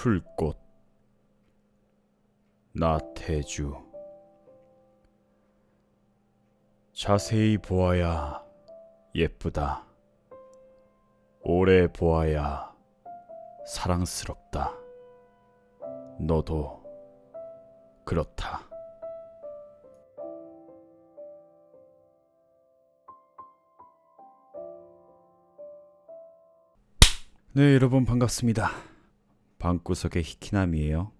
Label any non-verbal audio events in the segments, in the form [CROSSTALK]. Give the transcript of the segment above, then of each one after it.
풀꽃 나태주 자세히 보아야 예쁘다. 오래 보아야 사랑스럽다. 너도 그렇다. 네, 여러분 반갑습니다. 방구석의 히키남이에요.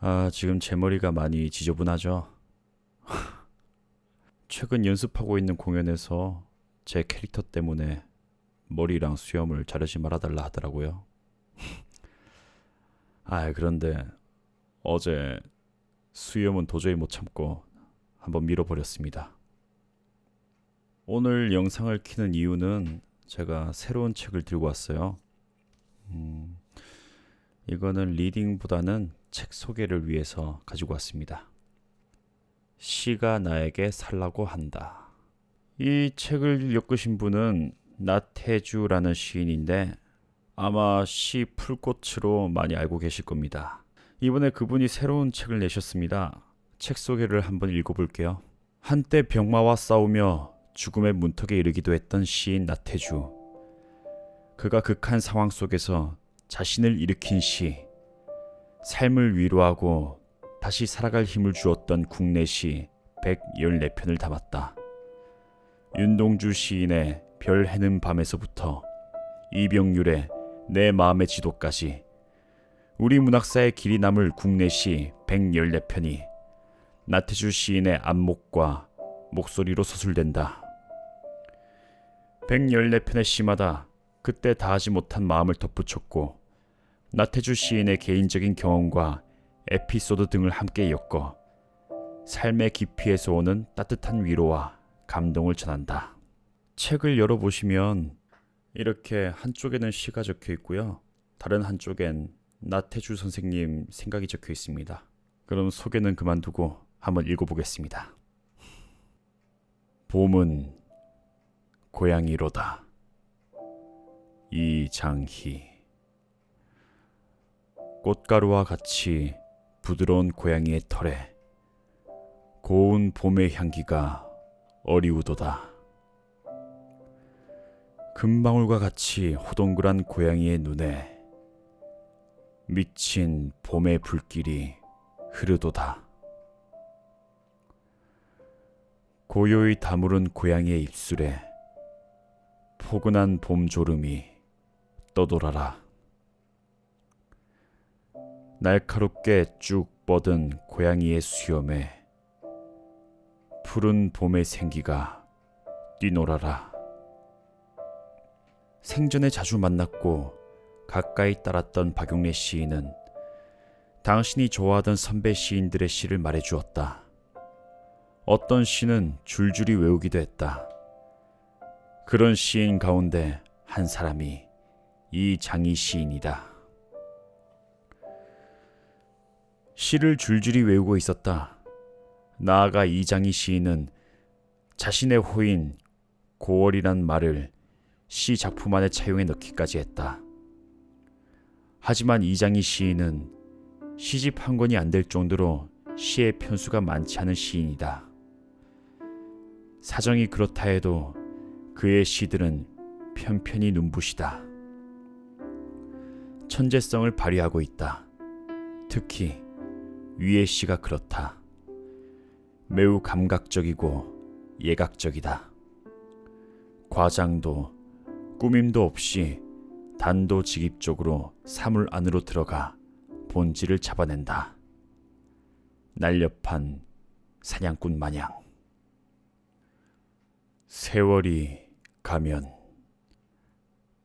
아, 지금 제 머리가 많이 지저분하죠? [LAUGHS] 최근 연습하고 있는 공연에서 제 캐릭터 때문에 머리랑 수염을 자르지 말아달라 하더라고요. [LAUGHS] 아, 그런데 어제 수염은 도저히 못 참고 한번 밀어버렸습니다. 오늘 영상을 키는 이유는 제가 새로운 책을 들고 왔어요. 음, 이거는 리딩보다는 책 소개를 위해서 가지고 왔습니다. 시가 나에게 살라고 한다. 이 책을 엮으신 분은 나태주라는 시인인데 아마 시 풀꽃으로 많이 알고 계실 겁니다. 이번에 그분이 새로운 책을 내셨습니다. 책 소개를 한번 읽어볼게요. 한때 병마와 싸우며 죽음의 문턱에 이르기도 했던 시인 나태주. 그가 극한 상황 속에서 자신을 일으킨 시, 삶을 위로하고 다시 살아갈 힘을 주었던 국내 시 114편을 담았다. 윤동주 시인의 별 해는 밤에서부터 이병률의 내 마음의 지도까지 우리 문학사의 길이 남을 국내 시 114편이 나태주 시인의 안목과 목소리로 서술된다. 114편의 시마다 그때 다하지 못한 마음을 덧붙였고 나태주 시인의 개인적인 경험과 에피소드 등을 함께 엮어 삶의 깊이에서 오는 따뜻한 위로와 감동을 전한다. 책을 열어보시면 이렇게 한쪽에는 시가 적혀 있고요. 다른 한쪽엔 나태주 선생님 생각이 적혀 있습니다. 그럼 소개는 그만두고 한번 읽어보겠습니다. 봄은 고양이로다. 이장희 꽃가루와 같이 부드러운 고양이의 털에 고운 봄의 향기가 어리우도다. 금방울과 같이 호동그란 고양이의 눈에 미친 봄의 불길이 흐르도다. 고요히 다무른 고양이의 입술에 포근한 봄 졸음이 떠돌아라. 날카롭게 쭉 뻗은 고양이의 수염에 푸른 봄의 생기가 뛰놀아라. 생전에 자주 만났고 가까이 따랐던 박용래 시인은 당신이 좋아하던 선배 시인들의 시를 말해 주었다. 어떤 시는 줄줄이 외우기도 했다. 그런 시인 가운데 한 사람이 이 장희 시인이다. 시를 줄줄이 외우고 있었다. 나아가 이장희 시인은 자신의 호인 고월이란 말을 시 작품 안에 차용해 넣기까지 했다. 하지만 이장희 시인은 시집 한 권이 안 될 정도로 시의 편수가 많지 않은 시인이다. 사정이 그렇다 해도 그의 시들은 편편히 눈부시다. 천재성을 발휘하고 있다. 특히 위의 시가 그렇다. 매우 감각적이고 예각적이다. 과장도 꾸밈도 없이 단도직입적으로 사물 안으로 들어가 본질을 잡아낸다. 날렵한 사냥꾼 마냥. 세월이 가면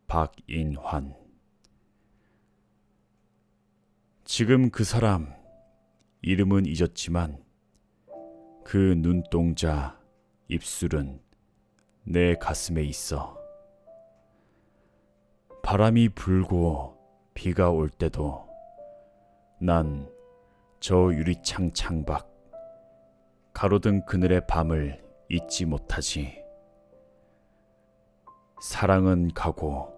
박인환 지금 그 사람 이름은 잊었지만 그 눈동자 입술은 내 가슴에 있어 바람이 불고 비가 올 때도 난 저 유리창 창밖 가로등 그늘의 밤을 잊지 못하지. 사랑은 가고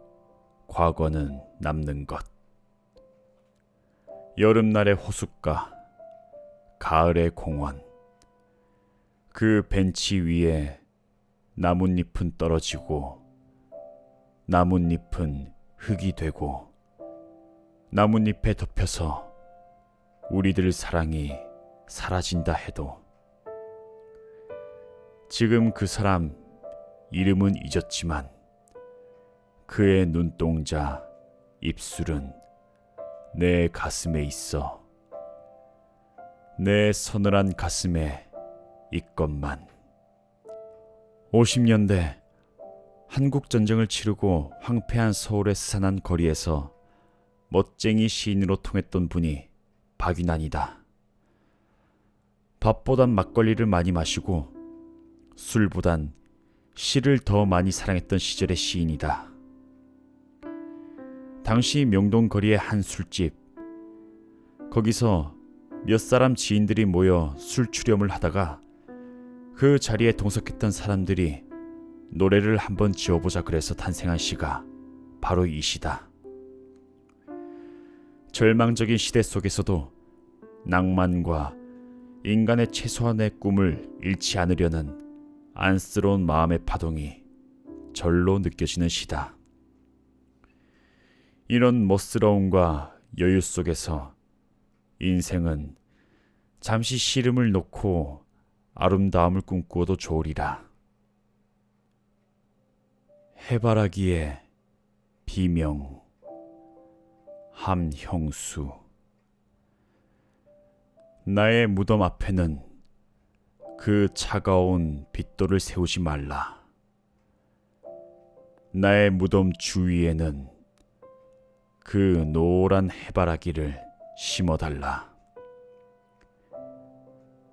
과거는 남는 것. 여름날의 호숫가, 가을의 공원, 그 벤치 위에 나뭇잎은 떨어지고 나뭇잎은 흙이 되고 나뭇잎에 덮여서 우리들 사랑이 사라진다 해도 지금 그 사람 이름은 잊었지만 그의 눈동자, 입술은 내 가슴에 있어. 내 서늘한 가슴에 있건만. 50년대 한국 전쟁을 치르고 황폐한 서울의 스산한 거리에서 멋쟁이 시인으로 통했던 분이 박윤환이다. 밥보단 막걸리를 많이 마시고 술보단 시를 더 많이 사랑했던 시절의 시인이다. 당시 명동 거리의 한 술집. 거기서 몇 사람 지인들이 모여 술 추렴을 하다가 그 자리에 동석했던 사람들이 노래를 한번 지어보자 그래서 탄생한 시가 바로 이 시다. 절망적인 시대 속에서도 낭만과 인간의 최소한의 꿈을 잃지 않으려는 안쓰러운 마음의 파동이 절로 느껴지는 시다. 이런 멋스러움과 여유 속에서 인생은 잠시 시름을 놓고 아름다움을 꿈꾸어도 좋으리라. 해바라기의 비명 함형수 나의 무덤 앞에는 그 차가운 빗돌을 세우지 말라. 나의 무덤 주위에는 그 노란 해바라기를 심어달라.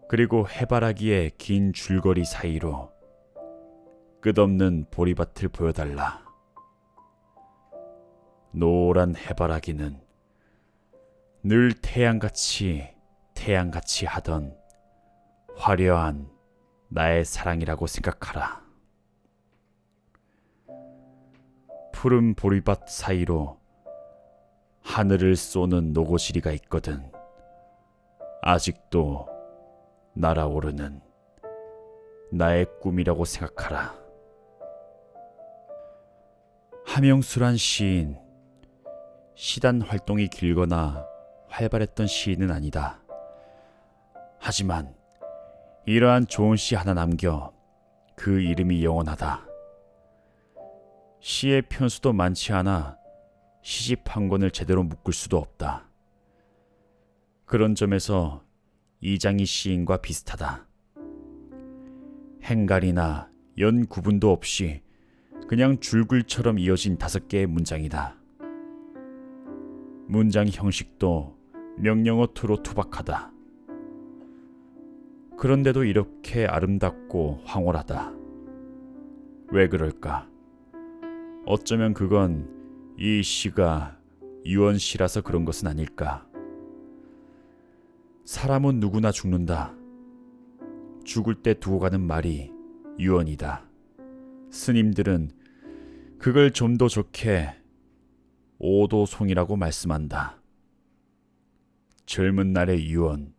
그리고 해바라기의 긴 줄거리 사이로 끝없는 보리밭을 보여달라. 노란 해바라기는 늘 태양같이 태양같이 하던 화려한 나의 사랑이라고 생각하라. 푸른 보리밭 사이로 하늘을 쏘는 노고시리가 있거든. 아직도 날아오르는 나의 꿈이라고 생각하라. 함영수란 시인, 시단 활동이 길거나 활발했던 시인은 아니다. 하지만 이러한 좋은 시 하나 남겨 그 이름이 영원하다. 시의 편수도 많지 않아 시집 한 권을 제대로 묶을 수도 없다. 그런 점에서 이장희 시인과 비슷하다. 행갈이나 연 구분도 없이 그냥 줄글처럼 이어진 다섯 개의 문장이다. 문장 형식도 명령어 투로 투박하다. 그런데도 이렇게 아름답고 황홀하다. 왜 그럴까? 어쩌면 그건 이 시가 유언 시라서 그런 것은 아닐까. 사람은 누구나 죽는다. 죽을 때 두고 가는 말이 유언이다. 스님들은 그걸 좀 더 좋게 오도송이라고 말씀한다. 젊은 날의 유언,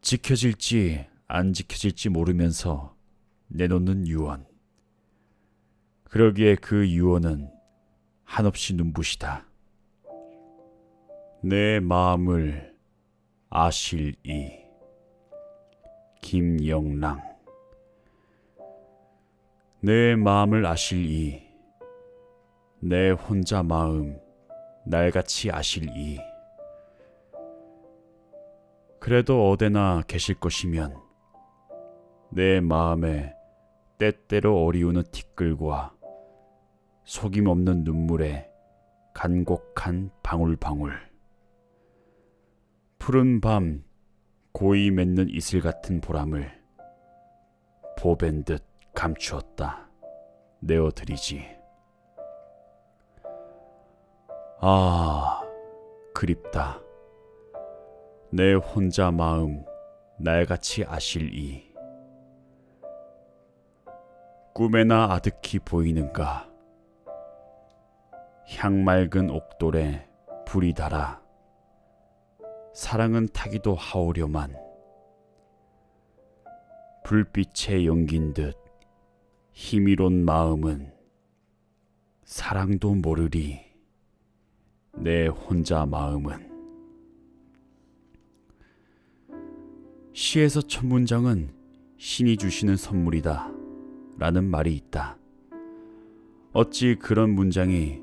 지켜질지 안 지켜질지 모르면서 내놓는 유언. 그러기에 그 유언은 한없이 눈부시다. 내 마음을 아실 이 김영랑 내 마음을 아실 이 내 혼자 마음 날같이 아실 이 그래도 어디나 계실 것이면 내 마음에 때때로 어리우는 티끌과 속임 없는 눈물에 간곡한 방울방울. 푸른 밤 고이 맺는 이슬 같은 보람을 보밴 듯 감추었다. 내어드리지. 아 그립다. 내 혼자 마음 날같이 아실 이 꿈에나 아득히 보이는가 향 맑은 옥돌에 불이 달아 사랑은 타기도 하오려만 불빛의 연긴 듯 힘이론 마음은 사랑도 모르리 내 혼자 마음은 시에서 첫 문장은 신이 주시는 선물이다 라는 말이 있다. 어찌 그런 문장이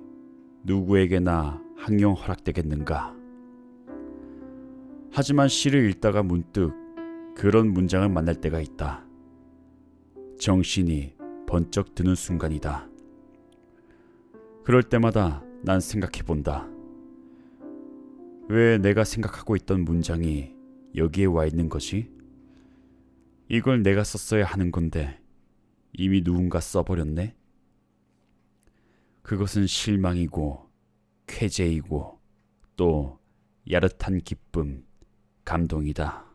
누구에게나 항영 허락되겠는가? 하지만 시를 읽다가 문득 그런 문장을 만날 때가 있다. 정신이 번쩍 드는 순간이다. 그럴 때마다 난 생각해 본다. 왜 내가 생각하고 있던 문장이 여기에 와 있는 거지? 이걸 내가 썼어야 하는 건데 이미 누군가 써버렸네? 그것은 실망이고 쾌재이고 또 야릇한 기쁨, 감동이다.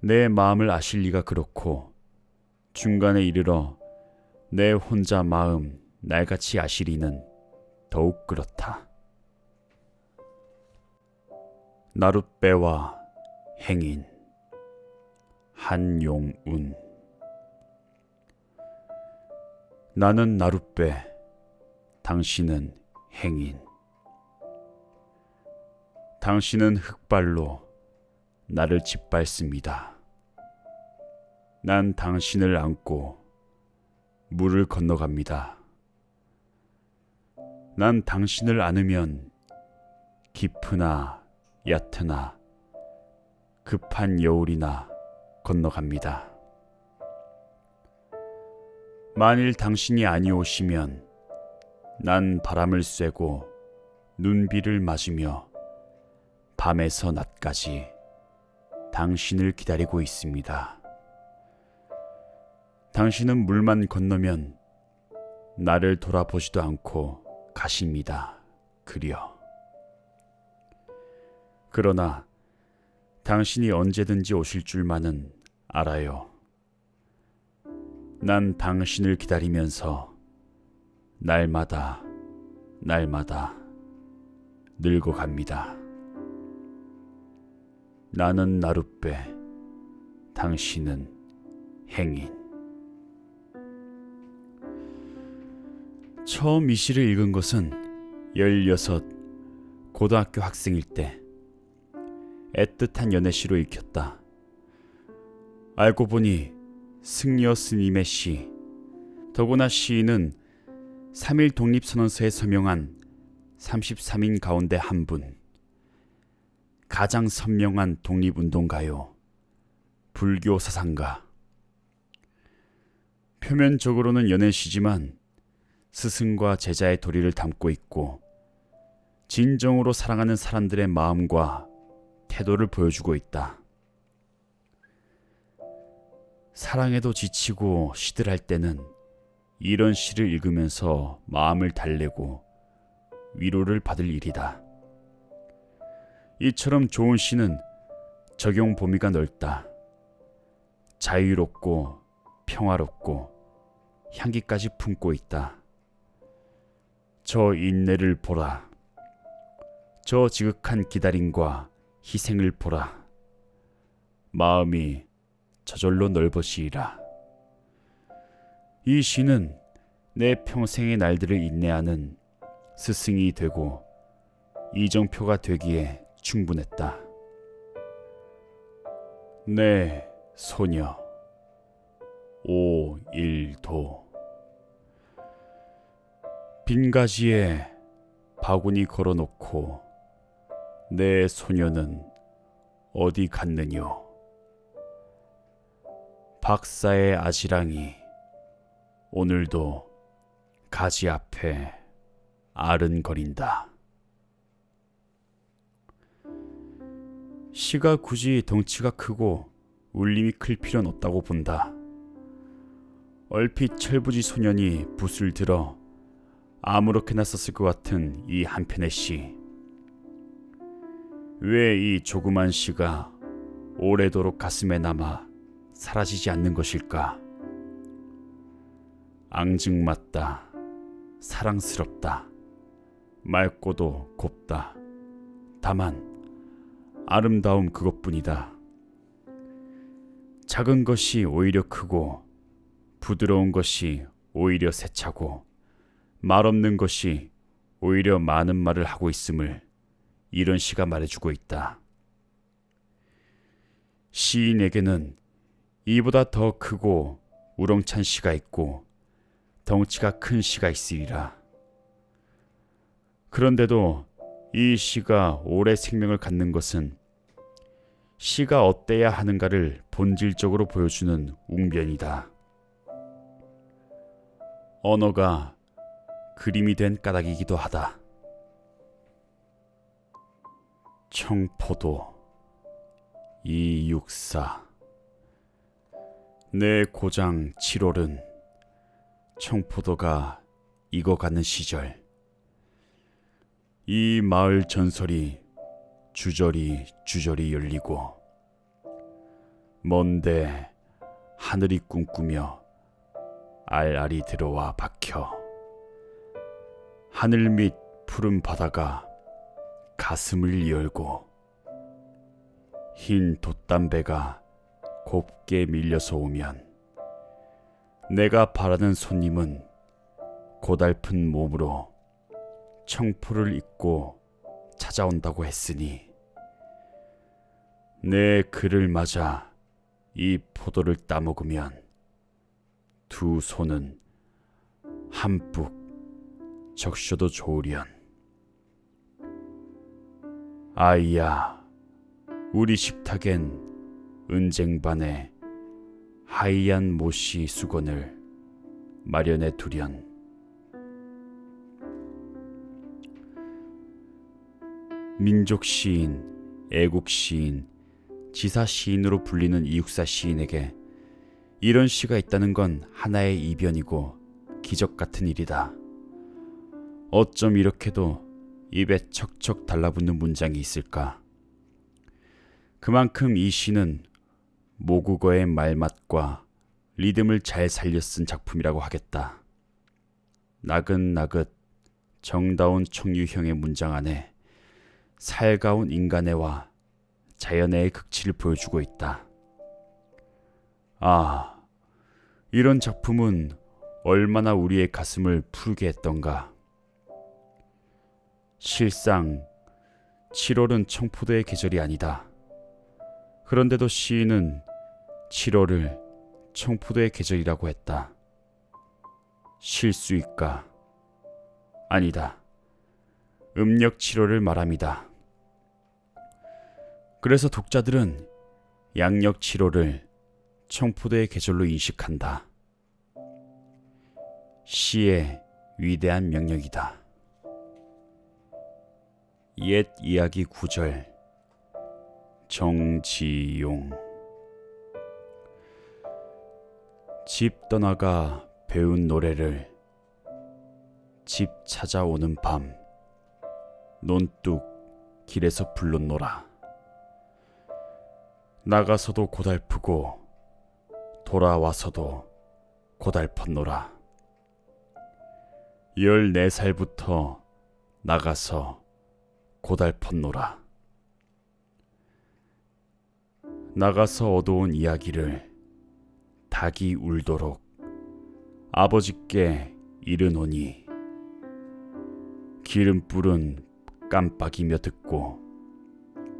내 마음을 아실 리가 그렇고 중간에 이르러 내 혼자 마음 날같이 아시리는 더욱 그렇다. 나룻배와 행인 한용운 나는 나룻배 당신은 행인 당신은 흑발로 나를 짓밟습니다. 난 당신을 안고 물을 건너갑니다. 난 당신을 안으면 깊으나 얕으나 급한 여울이나 건너갑니다. 만일 당신이 아니오시면 난 바람을 쐬고 눈비를 맞으며 밤에서 낮까지 당신을 기다리고 있습니다. 당신은 물만 건너면 나를 돌아보지도 않고 가십니다. 그려. 그러나 당신이 언제든지 오실 줄만은 알아요. 난 당신을 기다리면서 날마다 날마다 늙어갑니다. 나는 나룻배, 당신은 행인. 처음 이 시를 읽은 것은 16 고등학교 학생일 때 애틋한 연애시로 읽혔다. 알고 보니 승려 스님의 시, 더구나 시인은 3일 독립선언서에 서명한 33인 가운데 한 분, 가장 선명한 독립운동가요, 불교 사상가. 표면적으로는 연애시지만 스승과 제자의 도리를 담고 있고 진정으로 사랑하는 사람들의 마음과 태도를 보여주고 있다. 사랑에도 지치고 시들할 때는 이런 시를 읽으면서 마음을 달래고 위로를 받을 일이다. 이처럼 좋은 시는 적용 범위가 넓다. 자유롭고 평화롭고 향기까지 품고 있다. 저 인내를 보라. 저 지극한 기다림과 희생을 보라. 마음이 저절로 넓어지리라. 이 시는 내 평생의 날들을 인내하는 스승이 되고 이정표가 되기에 충분했다. 내 소녀 오일도 빈 가지에 바구니 걸어놓고 내 소녀는 어디 갔느뇨? 박사의 아지랑이 오늘도 가지 앞에 아른거린다. 시가 굳이 덩치가 크고 울림이 클 필요는 없다고 본다. 얼핏 철부지 소년이 붓을 들어 아무렇게나 썼을 것 같은 이 한편의 시. 왜 이 조그만 시가 오래도록 가슴에 남아 사라지지 않는 것일까? 앙증맞다. 사랑스럽다. 맑고도 곱다. 다만 아름다움 그것뿐이다. 작은 것이 오히려 크고 부드러운 것이 오히려 세차고 말 없는 것이 오히려 많은 말을 하고 있음을 이런 시가 말해주고 있다. 시인에게는 이보다 더 크고 우렁찬 시가 있고 덩치가 큰 시가 있으리라. 그런데도 이 시가 오래 생명을 갖는 것은 시가 어때야 하는가를 본질적으로 보여주는 웅변이다. 언어가 그림이 된 까닭이기도 하다. 청포도 이육사 내 고장 7월은 청포도가 익어가는 시절. 이 마을 전설이 주저리 주저리 열리고 먼데 하늘이 꿈꾸며 알알이 들어와 박혀 하늘 밑 푸른 바다가 가슴을 열고 흰 돛담배가 곱게 밀려서 오면 내가 바라는 손님은 고달픈 몸으로 청포를 입고 찾아온다고 했으니 내 그를 맞아 이 포도를 따먹으면 두 손은 한뿍 적셔도 좋으련. 아이야 우리 식탁엔 은쟁반에 하얀 모시 수건을 마련해 두련 민족 시인, 애국 시인, 지사 시인으로 불리는 이육사 시인에게 이런 시가 있다는 건 하나의 이변이고 기적 같은 일이다. 어쩜 이렇게도 입에 척척 달라붙는 문장이 있을까? 그만큼 이 시는 모국어의 말맛과 리듬을 잘 살려 쓴 작품이라고 하겠다. 나긋나긋 정다운 청유형의 문장 안에 살가운 인간애와 자연애의 극치를 보여주고 있다. 아, 이런 작품은 얼마나 우리의 가슴을 푸르게 했던가. 실상 7월은 청포도의 계절이 아니다. 그런데도 시인은 7월을 청포도의 계절이라고 했다. 실수일까? 아니다. 음력 7월을 말합니다. 그래서 독자들은 양력 7월을 청포도의 계절로 인식한다. 시의 위대한 명령이다. 옛 이야기 구절 정지용. 집 떠나가 배운 노래를 집 찾아오는 밤 논뚝 길에서 불렀노라. 나가서도 고달프고 돌아와서도 고달팠노라. 열네 살부터 나가서 고달팠노라 나가서 얻어온 이야기를 닭이 울도록 아버지께 이르노니 기름불은 깜빡이며 듣고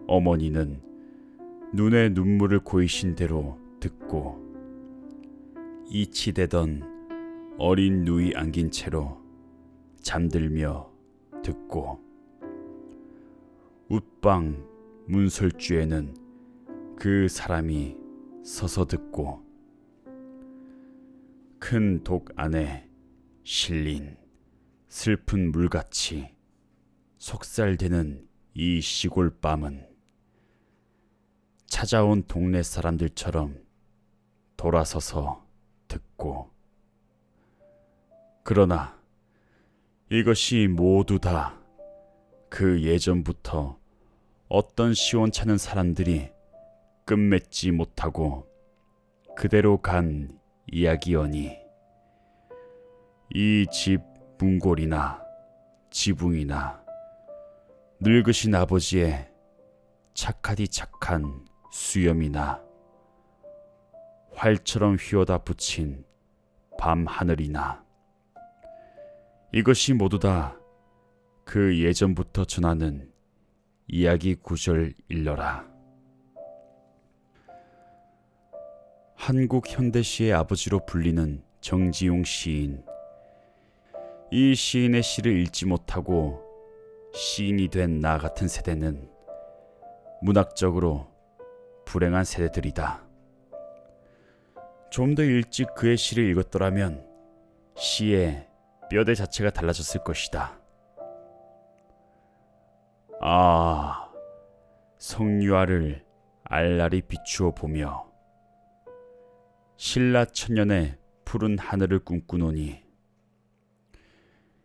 어머니는 눈에 눈물을 고이신 대로 듣고 이치되던 어린 누이 안긴 채로 잠들며 듣고. 웃방 문설주에는 그 사람이 서서 듣고 큰 독 안에 실린 슬픈 물같이 속살되는 이 시골 밤은 찾아온 동네 사람들처럼 돌아서서 듣고 그러나 이것이 모두 다 그 예전부터 어떤 시원찮은 사람들이 끝맺지 못하고 그대로 간 이야기여니 이 집 문골이나 지붕이나 늙으신 아버지의 착하디 착한 수염이나 활처럼 휘어다 붙인 밤 하늘이나 이것이 모두 다 그 예전부터 전하는 이야기 구절 일러라. 한국 현대시의 아버지로 불리는 정지용 시인. 이 시인의 시를 읽지 못하고 시인이 된 나 같은 세대는 문학적으로 불행한 세대들이다. 좀 더 일찍 그의 시를 읽었더라면 시의 뼈대 자체가 달라졌을 것이다. 아, 성유아를 알알이 비추어 보며 신라 천년의 푸른 하늘을 꿈꾸노니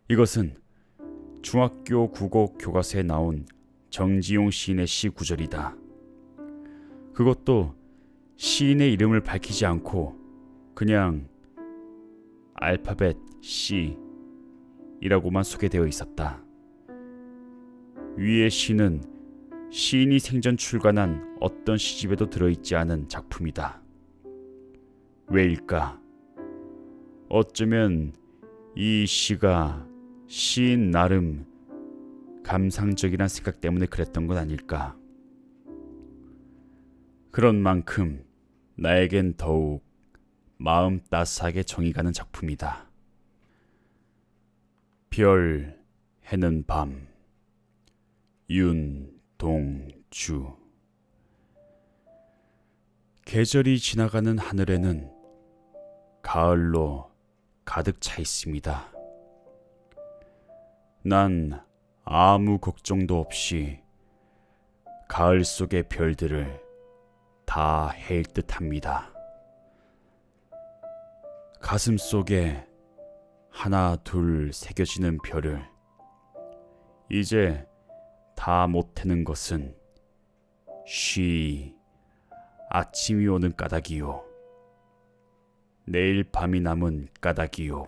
이것은 중학교 국어 교과서에 나온 정지용 시인의 시 구절이다. 그것도 시인의 이름을 밝히지 않고 그냥 알파벳 C이라고만 소개되어 있었다. 위의 시는 시인이 생전 출간한 어떤 시집에도 들어있지 않은 작품이다. 왜일까? 어쩌면 이 시가 시인 나름 감상적이란 생각 때문에 그랬던 건 아닐까? 그런 만큼 나에겐 더욱 마음 따스하게 정이 가는 작품이다. 별, 해는 밤, 윤동주. 계절이 지나가는 하늘에는 가을로 가득 차 있습니다. 난 아무 걱정도 없이 가을 속의 별들을 다 헤일 듯 합니다. 가슴 속에 하나 둘 새겨지는 별을 이제 다 못해는 것은 쉬 아침이 오는 까닭이요. 내일 밤이 남은 까닭이요.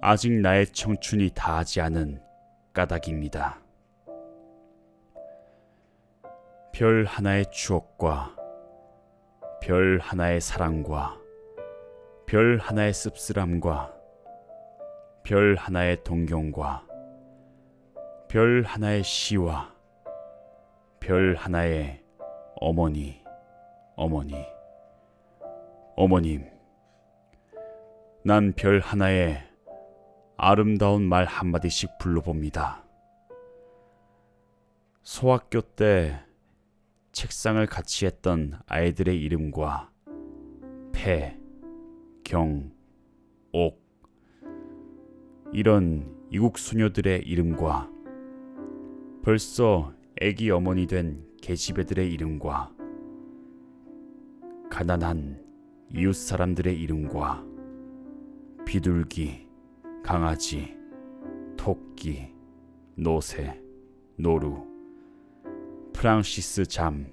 아직 나의 청춘이 다하지 않은 까닭입니다. 별 하나의 추억과 별 하나의 사랑과 별 하나의 씁쓸함과 별 하나의 동경과 별 하나의 시와 별 하나의 어머니, 어머니, 어머님. 난 별 하나에 아름다운 말 한마디씩 불러봅니다. 소학교 때 책상을 같이 했던 아이들의 이름과 폐, 경, 옥 이런 이국 소녀들의 이름과 벌써 애기 어머니 된 계집애들의 이름과 가난한 이웃 사람들의 이름과 비둘기, 강아지, 토끼, 노새, 노루, 프랑시스 잠,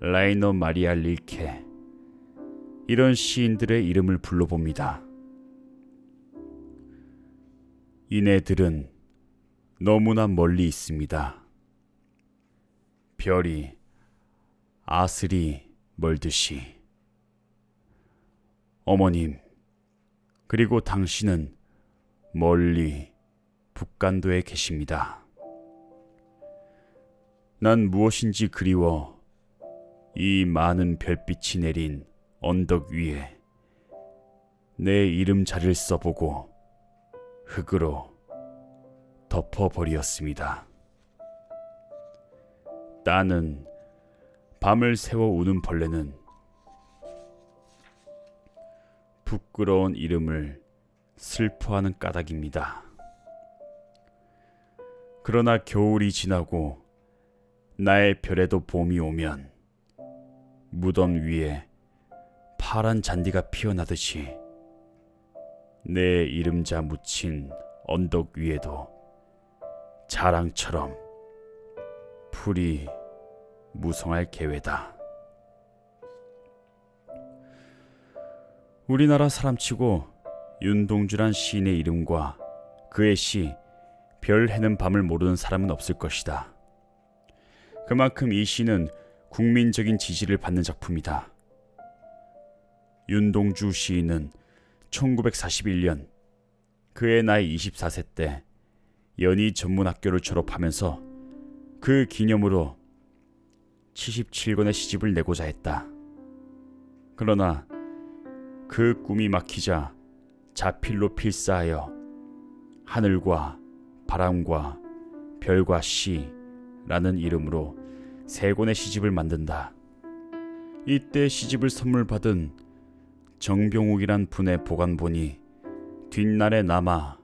라이너 마리아 릴케 이런 시인들의 이름을 불러봅니다. 이네들은 너무나 멀리 있습니다. 별이 아슬이 멀듯이 어머님 그리고 당신은 멀리 북간도에 계십니다. 난 무엇인지 그리워 이 많은 별빛이 내린 언덕 위에 내 이름 자를 써보고 흙으로 덮어버렸습니다. 따는 밤을 새워 우는 벌레는 부끄러운 이름을 슬퍼하는 까닭입니다. 그러나 겨울이 지나고 나의 별에도 봄이 오면 무덤 위에 파란 잔디가 피어나듯이 내 이름자 묻힌 언덕 위에도 자랑처럼 풀이 무성할 계획다. 우리나라 사람치고 윤동주란 시인의 이름과 그의 시 별 해는 밤을 모르는 사람은 없을 것이다. 그만큼 이 시는 국민적인 지지를 받는 작품이다. 윤동주 시인은 1941년 그의 나이 24세 때 연희 전문학교를 졸업하면서 그 기념으로 77권의 시집을 내고자 했다. 그러나 그 꿈이 막히자 자필로 필사하여 하늘과 바람과 별과 시라는 이름으로 세 권의 시집을 만든다. 이때 시집을 선물 받은 정병욱이란 분의 보관본이 뒷날에 남아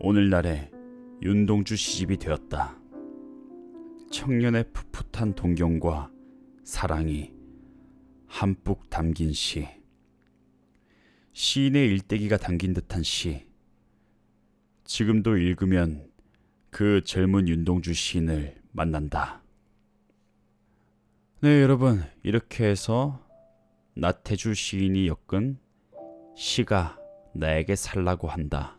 오늘날의 윤동주 시집이 되었다. 청년의 풋풋한 동경과 사랑이 한뿍 담긴 시. 시인의 일대기가 담긴 듯한 시. 지금도 읽으면 그 젊은 윤동주 시인을 만난다. 네, 여러분. 이렇게 해서 나태주 시인이 엮은 시가 나에게 살라고 한다.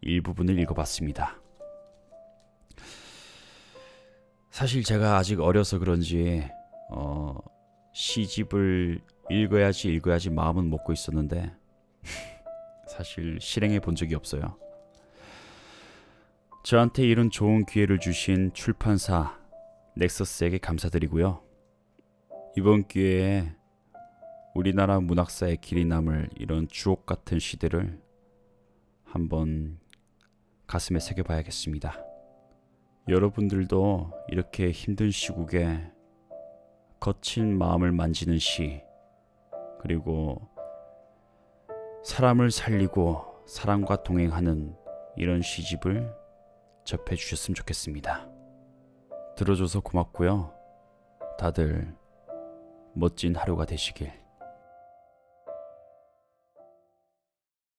일부분을 읽어봤습니다. 사실 제가 아직 어려서 그런지 어, 시집을 읽어야지 읽어야지 마음은 먹고 있었는데 사실 실행해 본 적이 없어요. 저한테 이런 좋은 기회를 주신 출판사 넥서스에게 감사드리고요. 이번 기회에 우리나라 문학사의 길이 남을 이런 주옥 같은 시들을 한번 가슴에 새겨봐야겠습니다. 여러분들도 이렇게 힘든 시국에 거친 마음을 만지는 시, 그리고 사람을 살리고 사람과 동행하는 이런 시집을 접해 주셨으면 좋겠습니다. 들어줘서 고맙고요. 다들 멋진 하루가 되시길.